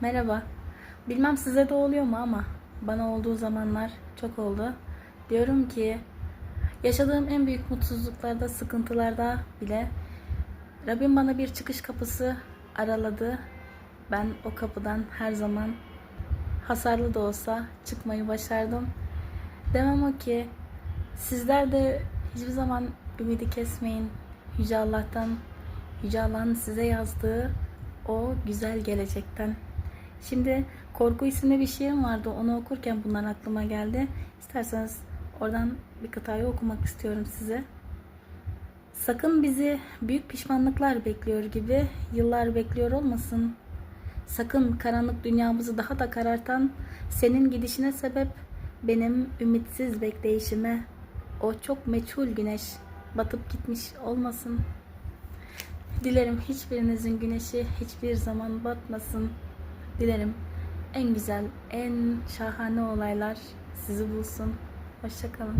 Merhaba. Bilmem size de oluyor mu ama bana olduğu zamanlar çok oldu. Diyorum ki yaşadığım en büyük mutsuzluklarda, sıkıntılarda bile Rabbim bana bir çıkış kapısı araladı. Ben o kapıdan her zaman hasarlı da olsa çıkmayı başardım. Demem o ki sizler de hiçbir zaman ümidi kesmeyin. Yüce Allah'tan, Yüce Allah'ın size yazdığı o güzel gelecekten. Şimdi Korku isimli bir şiirim vardı. Onu okurken bunlar aklıma geldi. İsterseniz oradan bir kıtayı okumak istiyorum size. Sakın bizi büyük pişmanlıklar bekliyor gibi yıllar bekliyor olmasın. Sakın karanlık dünyamızı daha da karartan senin gidişine sebep benim ümitsiz bekleyişime o çok meçhul güneş batıp gitmiş olmasın. Dilerim hiçbirinizin güneşi hiçbir zaman batmasın. Dilerim en güzel, en şahane olaylar sizi bulsun. Hoşçakalın.